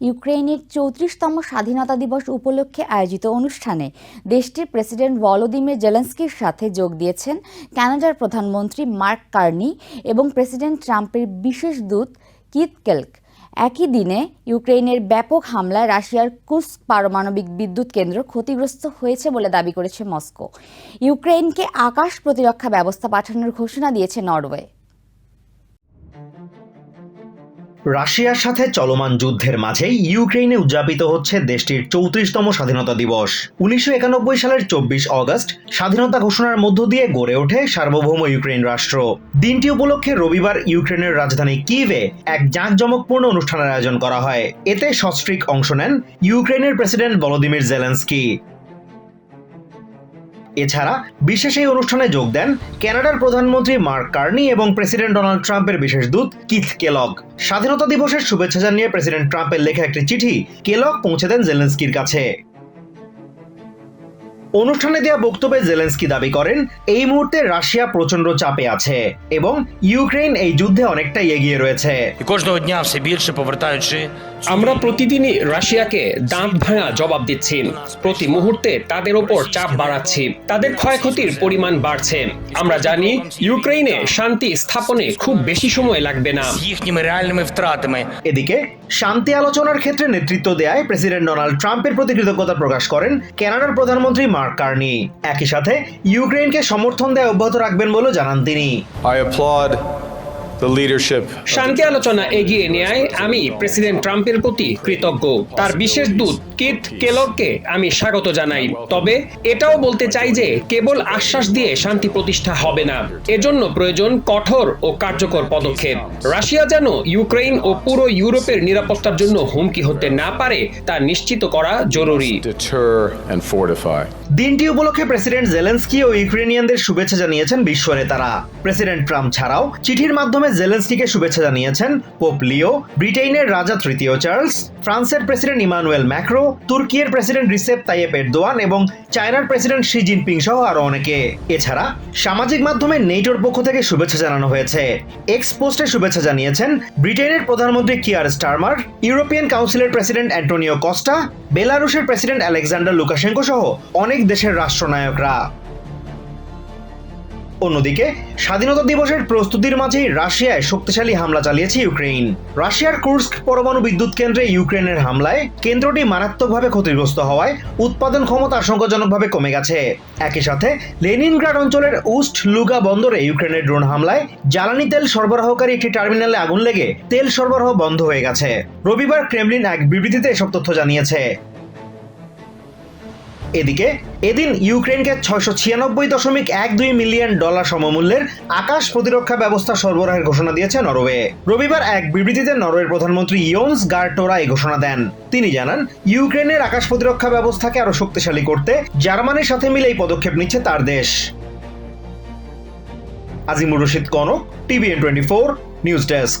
ইউক্রেনের চৌত্রিশতম স্বাধীনতা দিবস উপলক্ষে আয়োজিত অনুষ্ঠানে দেশটির প্রেসিডেন্ট ভলোদিমির জেলেন্সকির সাথে যোগ দিয়েছেন কানাডার প্রধানমন্ত্রী মার্ক কার্নি এবং প্রেসিডেন্ট ট্রাম্পের বিশেষ দূত কিথ কেল্ক। একই দিনে ইউক্রেনের ব্যাপক হামলায় রাশিয়ার কুস্ক পারমাণবিক বিদ্যুৎ কেন্দ্র ক্ষতিগ্রস্ত হয়েছে বলে দাবি করেছে মস্কো। ইউক্রেনকে আকাশ প্রতিরক্ষা ব্যবস্থা পাঠানোর ঘোষণা দিয়েছে নরওয়ে। রাশিয়ার সাথে চলমান যুদ্ধের মাঝেই ইউক্রেনে উদযাপিত হচ্ছে দেশটির চৌত্রিশতম স্বাধীনতা দিবস। উনিশশো একানব্বই সালের চব্বিশ অগস্ট স্বাধীনতা ঘোষণার মধ্য দিয়ে গড়ে ওঠে সার্বভৌম ইউক্রেন রাষ্ট্র। দিনটি উপলক্ষে রবিবার ইউক্রেনের রাজধানী কিভে এক জাঁকজমকপূর্ণ অনুষ্ঠানের আয়োজন করা হয়। এতে সস্ত্রীক অংশ নেন ইউক্রেনের প্রেসিডেন্ট ভলোদিমির জেলেন্সকি। এছাড়া বিশেষ এই অনুষ্ঠানে যোগ দেন কানাডার প্রধানমন্ত্রী মার্ক কার্নি এবং প্রেসিডেন্ট ডোনাল্ড ট্রাম্পের বিশেষ দূত কিথ কেলগ। স্বাধীনতা দিবসের শুভেচ্ছা জানিয়ে প্রেসিডেন্ট ট্রাম্পের লেখা একটি চিঠি কেলগ পৌঁছে দেন জেলেন্সকির কাছে। অনুষ্ঠানে দেওয়া বক্তব্যে জেলেন্সকি দাবি করেন, এই মুহূর্তে রাশিয়া প্রচণ্ড চাপে আছে এবং ইউক্রেন এই যুদ্ধে অনেকটাই এগিয়ে রয়েছে। আমরা প্রতিদিনই রাশিয়াকে দাঁত ভাঙা জবাব দিচ্ছি। প্রতি মুহূর্তে তাদের ওপর চাপ বাড়াচ্ছি। তাদের ক্ষয়ক্ষতির পরিমাণ বাড়ছে। আমরা জানি ইউক্রেনে শান্তি স্থাপনে খুব বেশি সময় লাগবে না। এদিকে শান্তি আলোচনার ক্ষেত্রে নেতৃত্ব দেয় প্রেসিডেন্ট ডোনাল্ড ট্রাম্পের প্রতি কৃতজ্ঞতা প্রকাশ করেন কানাডার প্রধানমন্ত্রী মার্ক কার্নি। একই সাথে ইউক্রেনকে সমর্থন দেয় অব্যাহত রাখবেন বলে জানান তিনি। শান্তি আলোচনা এগিয়ে নেয় আমি প্রেসিডেন্ট ট্রাম্পের প্রতি কৃতজ্ঞ। তার বিশেষ দূত কিট কেলককে আমি স্বাগত জানাই। তবে এটাও বলতে চাই যে কেবল আশ্বাস দিয়ে শান্তি প্রতিষ্ঠা হবে না। এজন্য প্রয়োজন কঠোর ও কার্যকর পদক্ষেপ। রাশিয়া যেন ইউক্রেন ও পুরো ইউরোপের নিরাপত্তার জন্য হুমকি হতে না পারে তা নিশ্চিত করা জরুরি। Deter and fortify. দিনটি উপলক্ষে প্রেসিডেন্ট জেলেন্সকি ও ইউক্রেনিয়ানদের শুভেচ্ছা জানিয়েছেন বিশ্ব নেতারা। প্রেসিডেন্ট ট্রাম্প ছাড়াও চিঠির মাধ্যমে জেলেন্সকিকে শুভেচ্ছা জানিয়েছেন পোপ লিও ব্রিটেনের রাজা তৃতীয় চার্লস, ফ্রান্সের প্রেসিডেন্ট ইমানুয়েল ম্যাক্রো তুর্কিয়ের প্রেসিডেন্ট রিসেপ তাইয়েপ এরদোয়ান এবং চায়নার প্রেসিডেন্ট শি জিনপিং সহ আরও অনেকে। এছাড়া সামাজিক মাধ্যমে নেটোর পক্ষ থেকে শুভেচ্ছা জানানো হয়েছে। এক্স পোস্টে শুভেচ্ছা জানিয়েছেন ব্রিটেনের প্রধানমন্ত্রী কিয়ার স্টারমার, ইউরোপিয়ান কাউন্সিলের প্রেসিডেন্ট অ্যান্টোনিও কস্টা, বেলারুশের প্রেসিডেন্ট আলেকজান্ডার লুকাশেঙ্কো সহ অনেক দেশের রাষ্ট্রনায়করা। অন্যদিকে, স্বাধীনতা দিবসের প্রস্তুতির মাঝেই রাশিয়ায় শক্তিশালী হামলা চালিয়েছে ইউক্রেন রাশিয়ার কুর্স্ক পরমাণু বিদ্যুৎ কেন্দ্রে ইউক্রেনের হামলায় কেন্দ্রটি মারাত্মকভাবে ক্ষতিগ্রস্ত হওয়ায় উৎপাদন ক্ষমতা আশঙ্কাজনকভাবে কমে গেছে। একই সাথে, লেনিনগ্রাড অঞ্চলের উস্ট লুগা বন্দরে ইউক্রেনের ড্রোন হামলায় জ্বালানি তেল সরবরাহকারী একটি টার্মিনালে আগুন লেগে তেল সরবরাহ বন্ধ হয়ে গেছে। রবিবার ক্রেমলিন এক বিবৃতিতে এসব তথ্য জানিয়েছে। এদিকে, এদিন ইউক্রেনকে ছয়শো ছিয়ানব্বই দশমিক এক দুই মিলিয়ন ডলার সমমূল্যের আকাশ প্রতিরক্ষা ব্যবস্থা সরবরাহের ঘোষণা দিয়েছে নরওয়ে। রবিবার এক বিবৃতিতে নরওয়ের প্রধানমন্ত্রী ইয়ন্স গার্টোরা এই ঘোষণা দেন। তিনি জানান, ইউক্রেনের আকাশ প্রতিরক্ষা ব্যবস্থাকে আরও শক্তিশালী করতে জার্মানির সাথে মিলে এই পদক্ষেপ নিচ্ছে তার দেশ। Azimur Rashid Konok, TVN twenty four, news desk.